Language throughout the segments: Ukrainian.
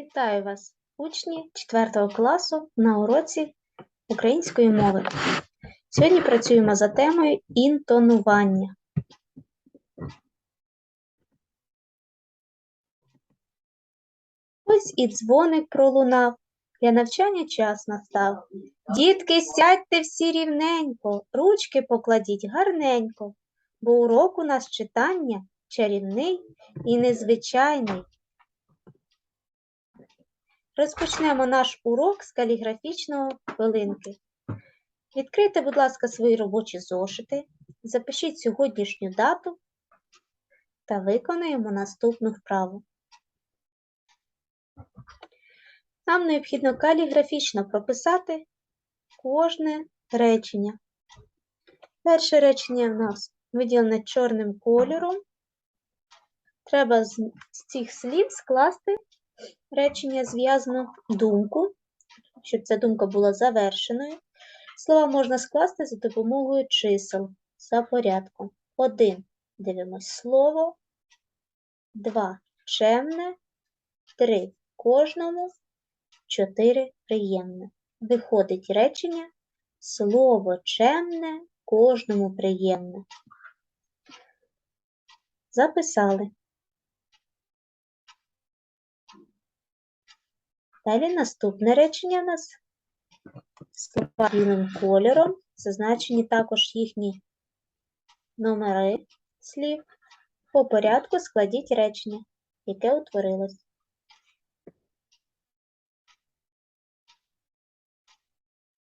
Вітаю вас, учні 4 класу на уроці української мови. Сьогодні працюємо за темою інтонування. Ось і дзвоник пролунав, для навчання час настав. Дітки, сядьте всі рівненько, ручки покладіть гарненько, бо урок у нас читання чарівний і незвичайний. Розпочнемо наш урок з каліграфічного хвилинки. Відкрийте, будь ласка, свої робочі зошити, запишіть сьогоднішню дату та виконаємо наступну вправу. Нам необхідно каліграфічно прописати кожне речення. Перше речення в нас виділене чорним кольором. Треба з цих слів скласти речення зв'язано думку, щоб ця думка була завершеною. Слова можна скласти за допомогою чисел за порядком. 1. Дивимось слово. 2. Чемне. 3. Кожному. 4. Приємне. Виходить речення слово чемне, кожному приємне. Записали. Далі наступне речення у нас слова білим кольором, зазначені також їхні номери слів. По порядку складіть речення, яке утворилось.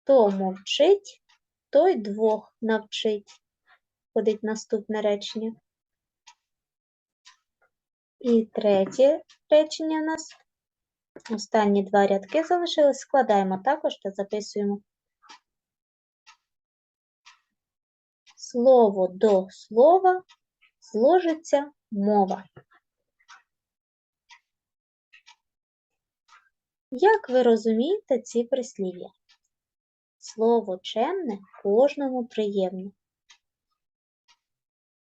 Хто мовчить, той двох навчить. Ходить наступне речення. І третє речення у нас Останні два рядки залишились, складаємо також та записуємо. Слово до слова зложиться мова. Як ви розумієте ці прислів'я? Слово чемне кожному приємне.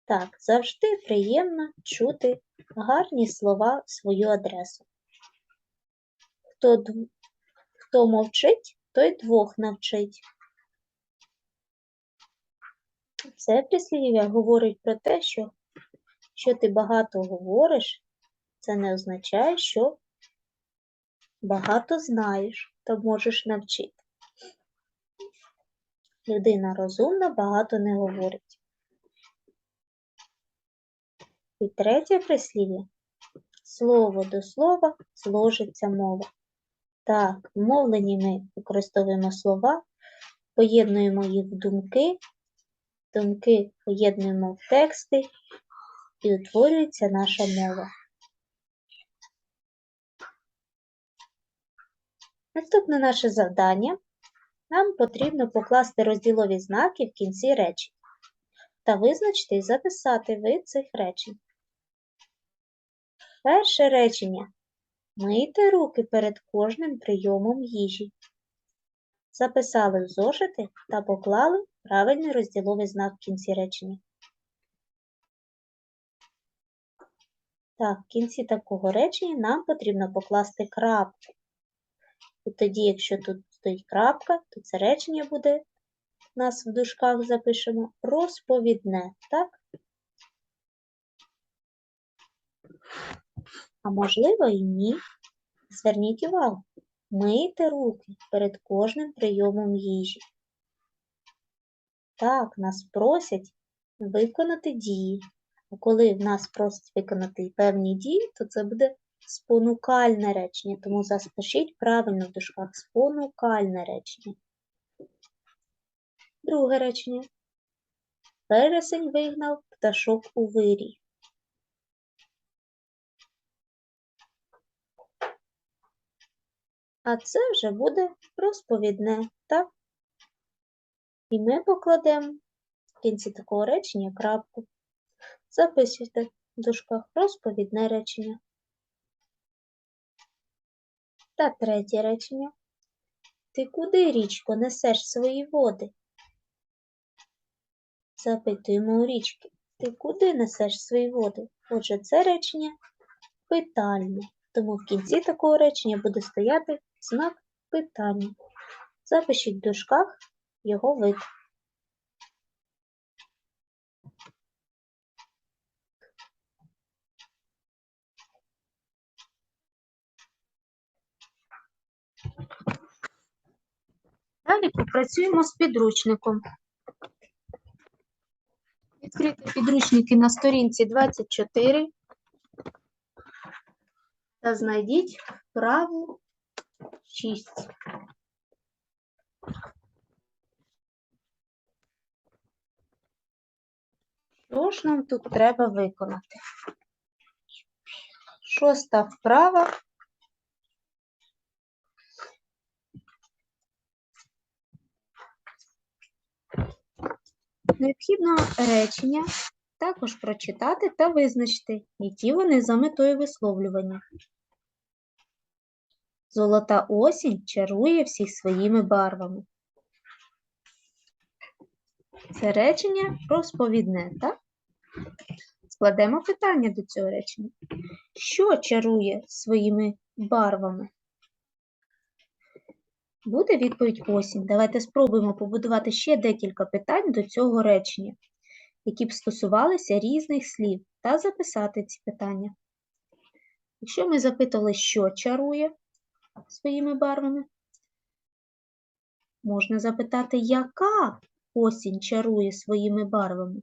Так, завжди приємно чути гарні слова в свою адресу. Хто, хто мовчить, той двох навчить. Це прислів'я говорить про те, що що ти багато говориш, це не означає, що багато знаєш та можеш навчити. Людина розумна багато не говорить. І третє прислів'я. Слово до слова зложиться мова. Так, в мовленні ми використовуємо слова, поєднуємо їх в думки, думки поєднуємо в тексти і утворюється наша мова. Наступне наше завдання. Нам потрібно покласти розділові знаки в кінці речень та визначити і записати вид цих речень. Перше речення. Мийте руки перед кожним прийомом їжі. Записали в зошити та поклали правильний розділовий знак в кінці речення. Так, в кінці такого речення нам потрібно покласти крапку. І тоді, якщо тут стоїть крапка, то це речення буде, у нас в дужках запишемо, розповідне, так? А можливо і ні. Зверніть увагу, мийте руки перед кожним прийомом їжі. Так, нас просять виконати дії. А коли в нас просять виконати певні дії, то це буде спонукальне речення. Тому запишіть правильно в дужках спонукальне речення. Друге речення. Пересень вигнав пташок у вирій. А це вже буде розповідне, так? І ми покладемо в кінці такого речення крапку. Записуйте в дужках розповідне речення. Та третє речення. Ти куди, річко, несеш свої води? Запитуємо у річки. Ти куди несеш свої води? Отже, це речення питальне. тому в кінці такого речення буде стояти знак питання. Запишіть в дужках його вид. Далі попрацюємо з підручником. Відкрити підручники на сторінці 24 та знайдіть вправу 6. Що ж нам тут треба виконати? Шоста вправа. Необхідно речення також прочитати та визначити, які вони за метою висловлювання. Золота осінь чарує всіх своїми барвами. Це речення розповідне, так? Складемо питання до цього речення. Що чарує своїми барвами? Буде відповідь осінь. Давайте спробуємо побудувати ще декілька питань до цього речення, які б стосувалися різних слів, та записати ці питання. Якщо ми запитали, що чарує своїми барвами, можна запитати, яка осінь чарує своїми барвами.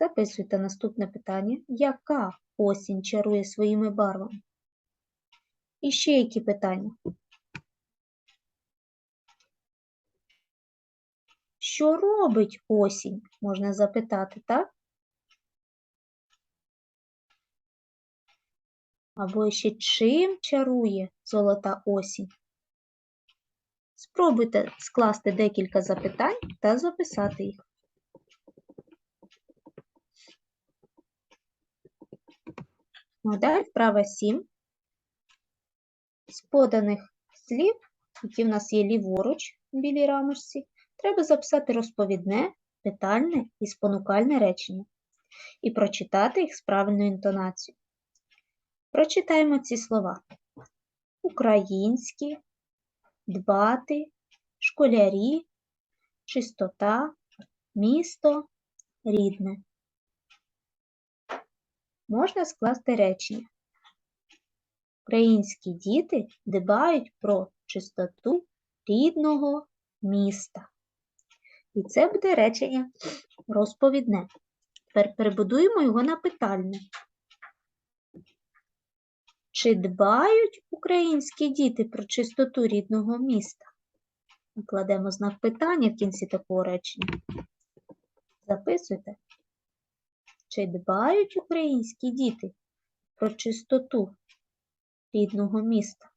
Записуйте наступне питання. Яка осінь чарує своїми барвами? І ще які питання? Що робить осінь? Можна запитати, так? Або ще чим чарує золота осінь? Спробуйте скласти декілька запитань та записати їх. Модель вправа 7. З поданих слів, які в нас є ліворуч в білій рамочці, треба записати розповідне, питальне і спонукальне речення і прочитати їх з правильною інтонацією. Прочитаємо ці слова: українські, дбати, школярі, чистота, місто, рідне. Можна скласти речення. Українські діти дбають про чистоту рідного міста. І це буде речення розповідне. Тепер перебудуємо його на питальне. Чи дбають українські діти про чистоту рідного міста? Накладемо знак питання в кінці такого речення. Записуйте. Чи дбають українські діти про чистоту рідного міста?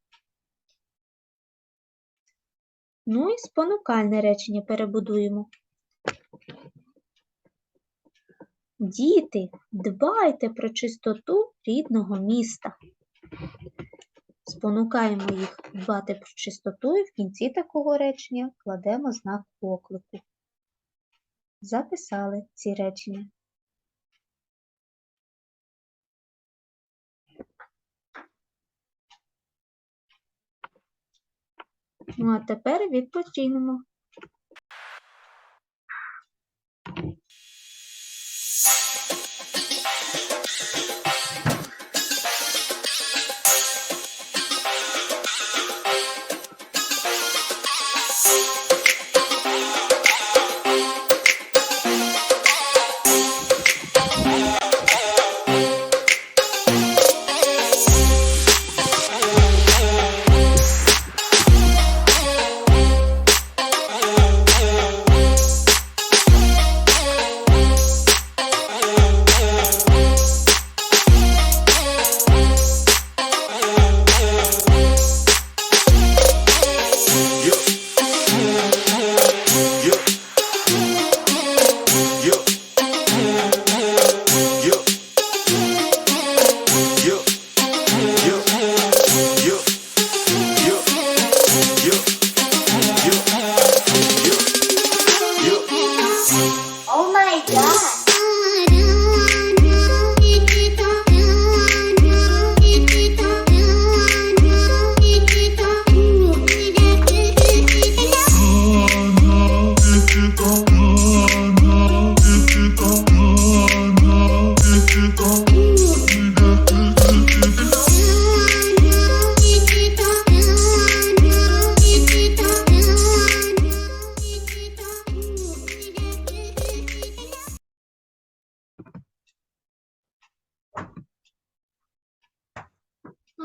Ну і спонукальне речення перебудуємо. Діти, дбайте про чистоту рідного міста. Спонукаємо їх дбати про чистоту і в кінці такого речення кладемо знак оклику. Записали ці речення. Ну, а тепер відпочинемо. you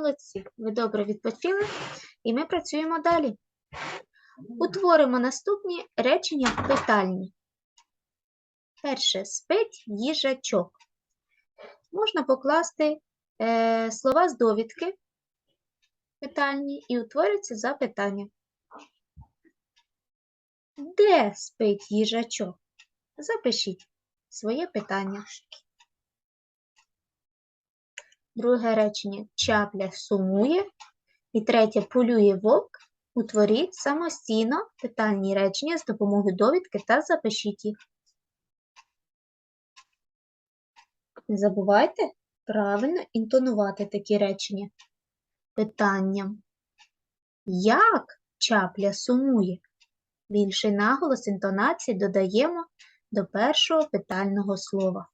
Молодці, ви добре відпочили, і ми працюємо далі. Утворимо наступні речення питальні. Перше спить їжачок. Можна покласти е, слова з довідки питальні і утворюється запитання. Де спить їжачок? Запишіть своє питання. Друге речення чапля сумує. І третє полює вовк. Утворіть самостійно питальні речення з допомогою довідки та запишіть їх. Не забувайте правильно інтонувати такі речення питанням. Як чапля сумує? Більший наголос інтонації додаємо до першого питального слова.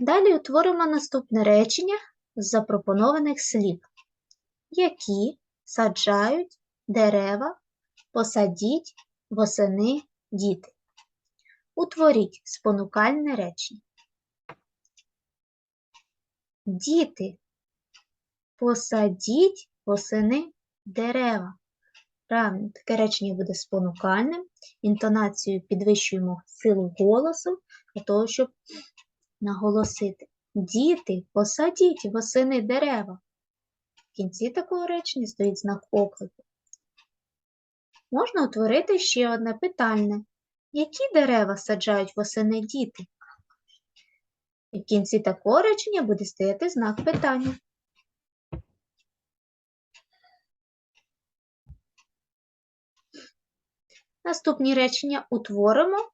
Далі утворимо наступне речення з запропонованих слів, які саджають дерева, посадіть восени діти. Утворіть спонукальне речення. Діти, посадіть восени дерева. Правильно, таке речення буде спонукальним. Інтонацію підвищуємо силу голосу для того, щоб наголосити. Діти, посадіть восени дерева. В кінці такого речення стоїть знак оклику. Можна утворити ще одне питальне. Які дерева саджають восени діти? І в кінці такого речення буде стояти знак питання. Наступні речення утворимо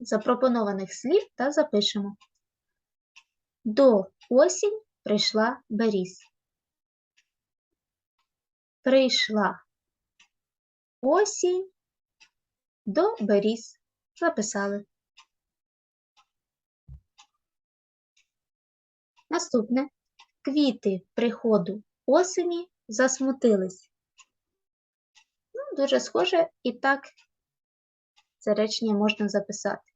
запропонованих слів та запишемо. До осінь прийшла Беріз. Прийшла осінь до Беріз. Записали. Наступне. Квіти приходу осені засмутились. Ну, дуже схоже, і так це речення можна записати.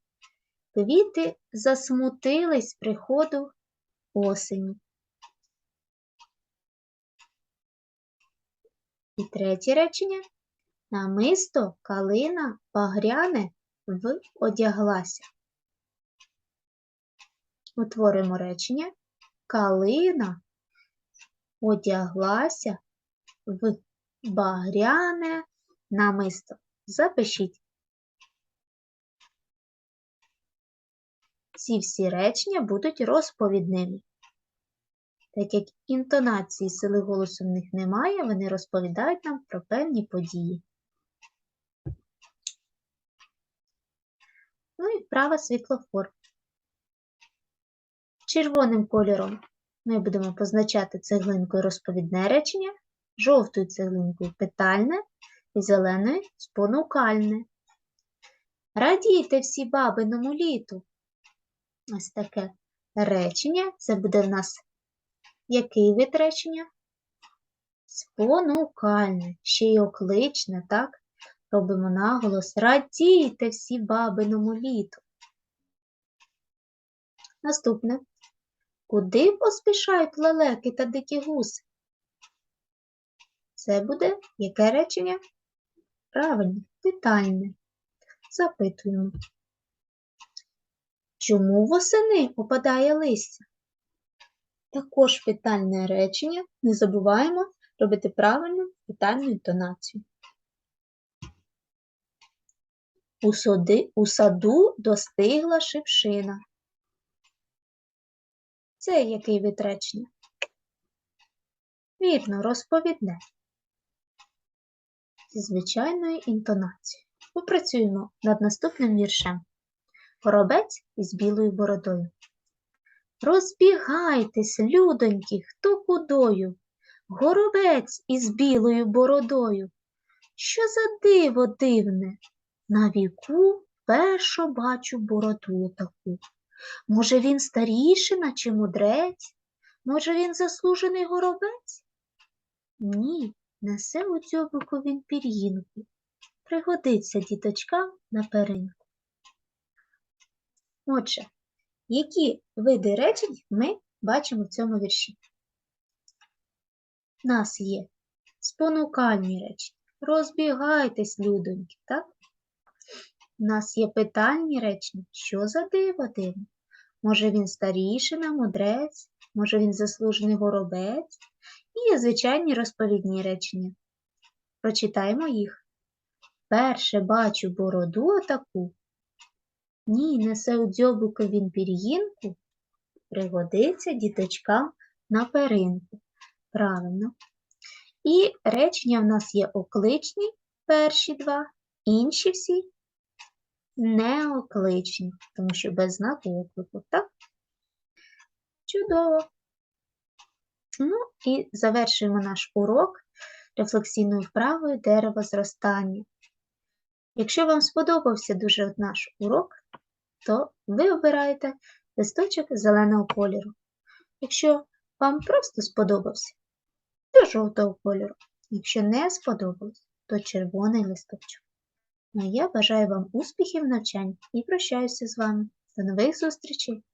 Квіти засмутились приходу осені. І третє речення. Намисто калина багряне в одяглася. Утворимо речення. Калина одяглася в багряне намисто. Запишіть. Ці всі речення будуть розповідними. Так як інтонації сили голосу в них немає, вони розповідають нам про певні події. Ну і вправа світлофор. Червоним кольором ми будемо позначати цеглинкою розповідне речення, жовтою цеглинкою питальне і зеленою спонукальне. Радійте всі бабиному літу. Ось таке речення. Це буде в нас який вид речення? Спонукальне, ще й окличне, так? Робимо наголос. Радійте всі бабиному літу. Наступне. Куди поспішають лелеки та дикі гуси? Це буде яке речення? Правильно, питальне. Запитуємо. Чому восени опадає листя? Також питальне речення. Не забуваємо робити правильну питальну інтонацію. У, соди, у саду достигла шипшина. Це який вид речення? Вірно, розповідне. Зі звичайною інтонацією. Попрацюємо над наступним віршем. Горобець із білою бородою. Розбігайтесь, людоньки, хто кудою, горобець із білою бородою. Що за диво дивне? На віку першо бачу бороду таку. Може, він старіший, наче мудрець? Може, він заслужений горобець? Ні, несе у дзьобику він пір'їнку. Пригодиться діточкам на перинку. Отже, які види речень ми бачимо в цьому вірші? У нас є спонукальні речі. Розбігайтесь, людоньки, так? У нас є питальні речення. Що за диво дивне? Може він старішина, мудрець, може він заслужений горобець? І звичайні розповідні речення. Прочитаємо їх. Перше бачу бороду таку. Ні, несе у дзьобуку він пір'їнку. Пригодиться діточкам на перинку. Правильно. І речення в нас є окличні, перші два, інші всі неокличні, тому що без знаку оклику, так? Чудово. Ну і завершуємо наш урок рефлексійною вправою дерева зростання. Якщо вам сподобався дуже наш урок, то ви обираєте листочок зеленого кольору. Якщо вам просто сподобався, то жовтого кольору. Якщо не сподобалось, то червоний листочок. Ну, а я бажаю вам успіхів в і прощаюся з вами. До нових зустрічей!